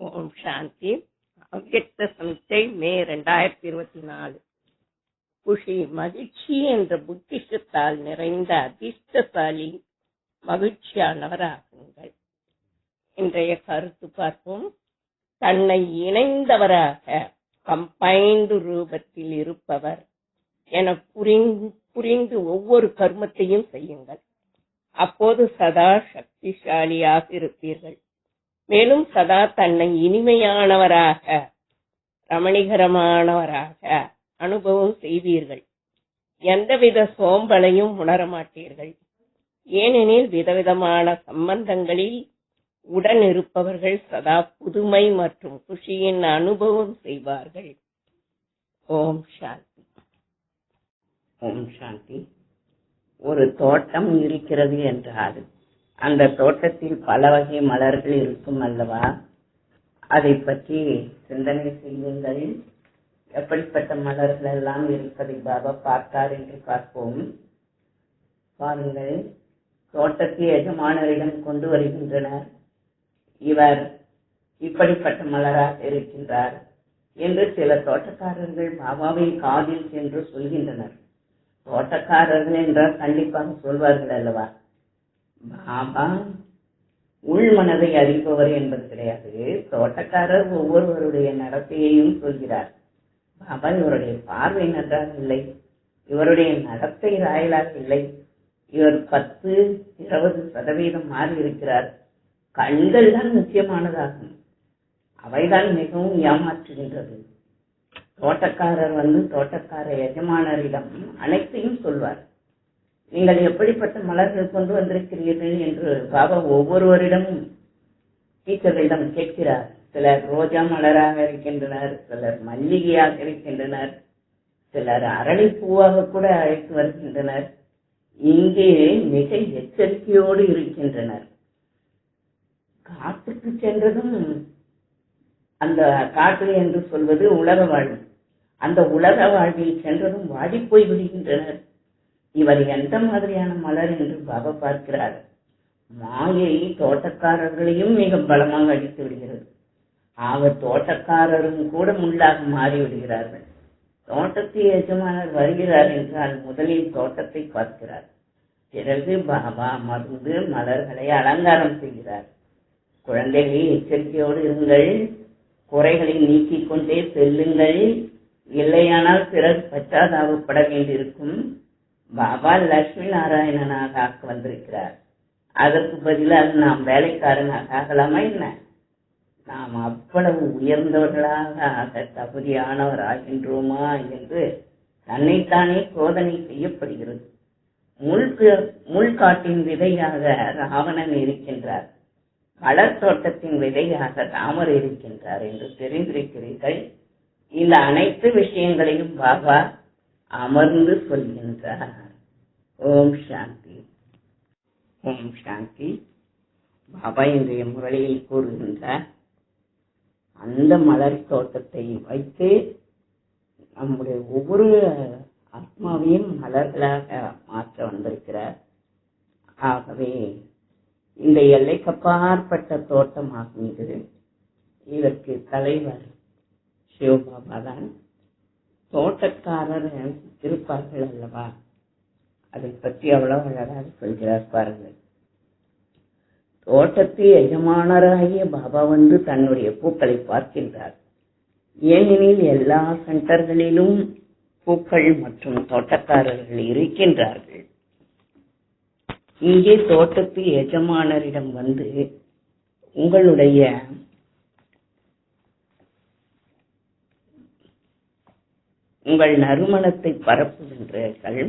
ஓம் சாந்தி. அவ்வக்த சமிச்சை மே ரெண்டாயிரத்தி இருபத்தி நாலு குஷி மகிழ்ச்சி என்ற புத்திசத்தால் நிறைந்த அதிர்ஷ்டசாலி மகிழ்ச்சியானவராகுங்கள். இன்றைய கருத்து பார்ப்போம். தன்னை இணைந்தவராக கம்பைண்ட் ரூபத்தில் இருப்பவர் என புரிந்து புரிந்து ஒவ்வொரு கர்மத்தையும் செய்யுங்கள். அப்போது சதா சக்திசாலியாக இருப்பீர்கள். மேலும் சதா தன்னை இனிமையானவராக ரமணிகரமானவராக அனுபவம் செய்வீர்கள். எந்தவித சோம்பலையும் உணரமாட்டீர்கள். ஏனெனில் விதவிதமான சம்பந்தங்களில் உடன் இருப்பவர்கள் சதா புதுமை மற்றும் குஷியின் அனுபவம் செய்வார்கள். ஓம் சாந்தி. ஓம் சாந்தி. ஒரு தோட்டம் இருக்கிறது என்றால் அந்த தோட்டத்தில் பல வகை மலர்கள் இருக்கும் அல்லவா? அதை பற்றி சிந்தனை செய்யுங்கள். எப்படிப்பட்ட மலர்கள் எல்லாம் இருப்பதை பாபா பார்த்தார் என்று பார்ப்போம். பாருங்கள். தோட்டத்தை எஜமானரிடம் கொண்டு வருகின்றனர். இவர் இப்படிப்பட்ட மலராக இருக்கின்றார் என்று சில தோட்டக்காரர்கள் பாபாவின் காதில் சென்று சொல்கின்றனர். தோட்டக்காரர்கள் என்றால் கண்டிப்பாக சொல்வார்கள் அல்லவா? பாபா உள் மனதை அறிபவர் என்பது கிடையாது. தோட்டக்காரர் ஒவ்வொருவருடைய நடத்தையையும் சொல்கிறார். பாபா இவருடைய பார்வை நன்றாக இல்லை. இவருடைய நடத்தை ராயலாக இல்லை. இவர் பத்து இருபது சதவீதம் மாறி இருக்கிறார். கண்கள் தான் முக்கியமானதாகும். அவைதான் மிகவும் ஏமாற்றுகின்றது. தோட்டக்காரர் வந்து தோட்டக்கார எஜமானரிடம் அனைத்தையும் சொல்வார். நீங்கள் எப்படிப்பட்ட மலர்கள் கொண்டு வந்திருக்கிறீர்கள் என்று பாபா ஒவ்வொருவரிடமும் டீச்சர்களிடம் கேட்கிறார். சிலர் ரோஜா மலராக இருக்கின்றனர் சிலர் மல்லிகையாக இருக்கின்றனர் சிலர் அரளிப்பூவாக கூட அழைத்து வருகின்றனர். இங்கே மிக எச்சரிக்கையோடு இருக்கின்றனர். காட்டுக்கு சென்றதும் அந்த காட்டு என்று சொல்வது உலக வாழ்வு. அந்த உலக வாழ்வில் சென்றதும் வாடி போய் விடுகின்றனர். இவர் எந்த மாதிரியான மலர் என்று பாபா பார்க்கிறார். மாயை தோட்டக்காரர்களையும் மிக பலமாக அடித்து விடுகிறது. ஆக தோட்டக்காரரும் கூட முள்ளாக மாறிவிடுகிறார்கள் தோட்டத்து எஜமானர் வருகிறார் என்றால் முதலில் தோட்டத்தை பார்க்கிறார். பிறகு பாபா மருந்து மலர்களை அலங்காரம் செய்கிறார். குழந்தைகளை எச்சரிக்கையோடு இருங்கள். குறைகளை நீக்கிக் கொண்டே செல்லுங்கள். இல்லையானால் பிறகு பச்சாதாபப்பட வேண்டியிருக்கும். பாபா லட்சுமி நாராயணனாக ஆக்க வந்திருக்கிறார். அதற்கு பதிலாக நாம் வேலைக்காரனாக ஆகலாமா என்ன? நாம் அவ்வளவு உயர்ந்தவர்களாக ஆக தகுதியானவர் ஆகின்றோமா என்று தன்னைத்தானே சோதனை செய்யப்படுகிறது. முள்காட்டின் விதையாக ராவணன் இருக்கின்றார். மலர் தோட்டத்தின் விதையாக ராமர் இருக்கின்றார் என்று தெரிந்திருக்கிறீர்கள். இந்த அனைத்து விஷயங்களையும் பாபா அமர்ந்து சொல்கின்றார் ஓம் சாந்தி. ஓம் சாந்தி. பாபா இன்றைய முரளியில் கூறுகின்றார் அந்த மலர் தோட்டத்தை வைத்து நம்முடைய ஒவ்வொரு ஆத்மாவையும் மலர்களாக மாற்ற வந்திருக்கிறார். ஆகவே இந்த எல்லைக்கப்பாற்பட்ட தோட்டமாகும் இது. இதற்கு தலைவர் சிவபாபா தான் தோட்டக்காரர் இருப்பார்கள் அல்லவா? அதை பற்றி அவ்வளவு அழகாக சொல்கிறார் பாருங்கள். தோட்டத்து எஜமானராகிய பாபா வந்து தன்னுடைய பூக்களை பார்க்கின்றார். ஏனெனில் எல்லா சென்டர்களிலும் பூக்கள் மற்றும் தோட்டக்காரர்கள் இருக்கின்றார்கள். இங்கே தோட்டத்து எஜமானரிடம் வந்து உங்களுடைய உங்கள் நறுமணத்தை பரப்புகின்றீர்கள்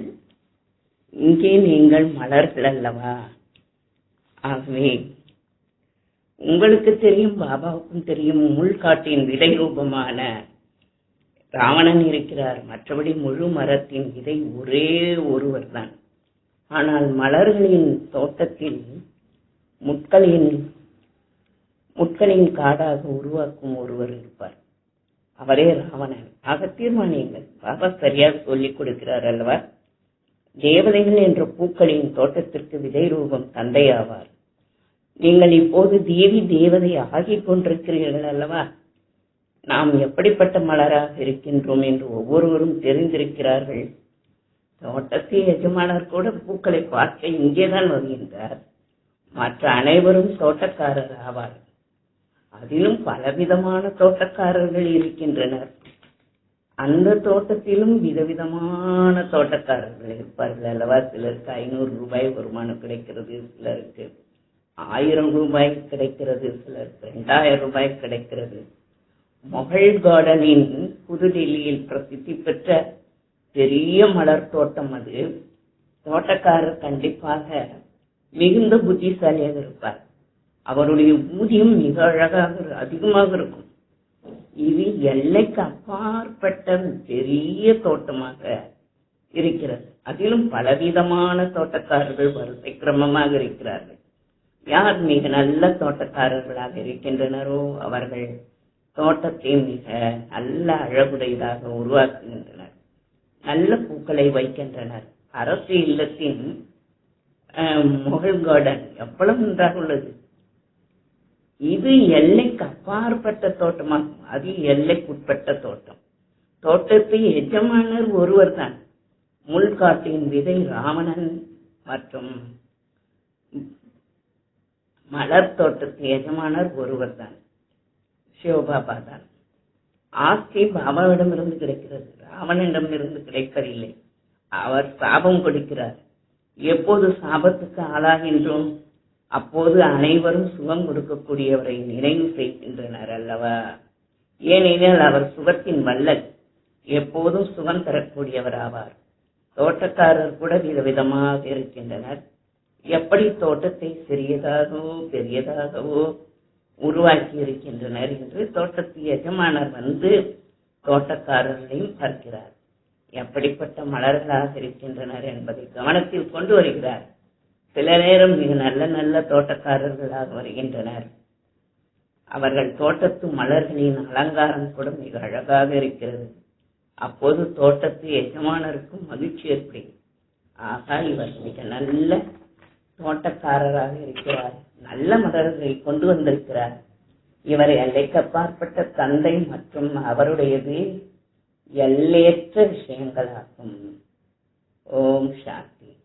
இங்கே நீங்கள் மலர்கள் அல்லவா ஆகவே உங்களுக்கு தெரியும் பாபாவுக்கும் தெரியும் முள்காட்டின் விதை ரூபமான ராவணன் இருக்கிறார். மற்றபடி முழு மரத்தின் விதை ஒரே ஒருவர் தான் ஆனால் மலர்களின் தோட்டத்தில் முட்களின் முட்களின் காடாக உருவாக்கும் ஒருவர் இருப்பார். அவரே ராவணன். ஆக தீர்மானியுங்கள். பாபா சரியாக சொல்லிக் கொடுக்கிறார் அல்லவா? தேவதைகள் என்ற பூக்களின் தோட்டத்திற்கு விதை ரூபம் தந்தையாவார். நீங்கள் இப்போது தேவி தேவதை ஆகிக் கொண்டிருக்கிறீர்கள் அல்லவா? நாம் எப்படிப்பட்ட மலராக இருக்கின்றோம் என்று ஒவ்வொருவரும் தெரிந்திருக்கிறார்கள். தோட்டத்தின் எஜமானர் கூட பூக்களை பார்க்க இங்கேதான் வருகின்றார். மற்ற அனைவரும் தோட்டக்காரர் ஆவார் அதிலும் பலவிதமான தோட்டக்காரர்கள் இருக்கின்றனர். அந்த தோட்டத்திலும் விதவிதமான தோட்டக்காரர்கள் இருப்பார்கள். அல்லவா? சிலருக்கு ஐநூறு ரூபாய் வருமானம் கிடைக்கிறது சிலருக்கு ஆயிரம் ரூபாய் கிடைக்கிறது சிலருக்கு ரெண்டாயிரம் ரூபாய் கிடைக்கிறது. மொகல் கார்டனின் புதுடெல்லியில் பிரசித்தி பெற்ற பெரிய மலர் தோட்டம் அது. தோட்டக்காரர் கண்டிப்பாக மிகுந்த புத்திசாலியாக இருப்பார். அவருடைய ஊதியம் மிக அழகாக அதிகமாக இருக்கும். இது எல்லைக்கு அப்பாற்பட்ட பெரிய தோட்டமாக இருக்கிறது. அதிலும் பலவிதமான தோட்டக்காரர்கள் வரிசை கிரமமாக இருக்கிறார்கள். யார் மிக நல்ல தோட்டக்காரர்களாக இருக்கின்றனரோ அவர்கள் தோட்டத்தை மிக நல்ல அழகுடையதாக உருவாக்குகின்றனர். நல்ல பூக்களை வைக்கின்றனர். அரசு இல்லத்தின் அஹ், முகல் கார்டன் எவ்வளவு நன்றாக உள்ளது. இது எல்லைக்கு அப்பாற்பட்ட தோட்டமா. அது எல்லைக்குட்பட்ட தோட்டம். தோட்டத்தை எஜமானர் ஒருவர் தான் முள்காட்டின் விதை ராவணன் மற்றும் மலர் தோட்டத்து எஜமானர் ஒருவர் தான் சிவபாபா தான் ஆஸ்தி பாபாவிடமிருந்து கிடைக்கிறது. ராவணனிடமிருந்து கிடைப்பதில்லை அவர் சாபம் கொடுக்கிறார். எப்போது சாபத்துக்கு ஆளாகின்றோம்? அப்போது அனைவரும் சுகம் கொடுக்கக்கூடியவரை நினைவு செய்கின்றனர் அல்லவா? ஏனெனில் அவர் சுகத்தின் வல்லல் எப்போதும் சுகம் தரக்கூடியவர் ஆவார். தோட்டக்காரர் கூட விதவிதமாக இருக்கின்றனர். எப்படி தோட்டத்தை சிறியதாகவோ பெரியதாகவோ உருவாக்கி இருக்கின்றனர் என்று தோட்டத்து எஜமானர் வந்து தோட்டக்காரர்களையும் பார்க்கிறார். எப்படிப்பட்ட மலர்களாக இருக்கின்றனர் என்பதை கவனத்தில் கொண்டு வருகிறார். சில நேரம் மிக நல்ல நல்ல தோட்டக்காரர்களாக வருகின்றனர். அவர்கள் தோட்டத்து மலர்களின் அலங்காரம் கூட மிக அழகாக இருக்கிறது. அப்போது தோட்டத்து எஜமானருக்கும் மகிழ்ச்சி ஏற்படும். ஆகா இவர் மிக நல்ல தோட்டக்காரராக இருக்கிறார். நல்ல மலர்களை கொண்டு வந்திருக்கிறார். இவரை எல்லைக்கப்பாற்பட்ட தந்தை மற்றும் அவருடையது எல்லையற்ற விஷயங்களாகும். ஓம் சாந்தி.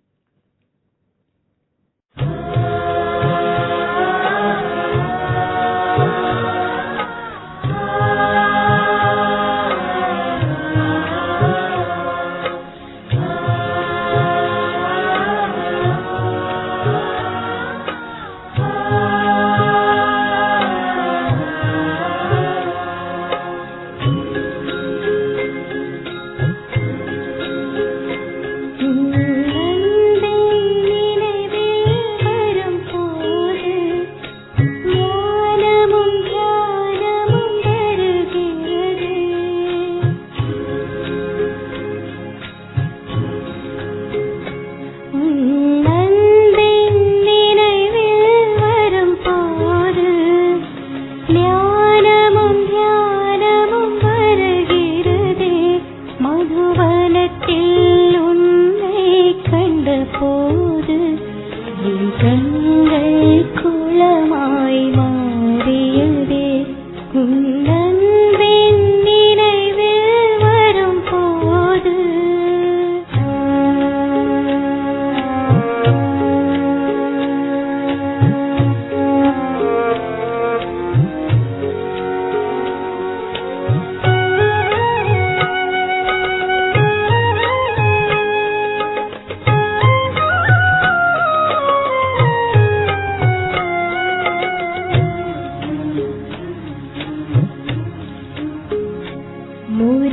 Thank you.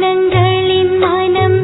குணங்களின் மனம்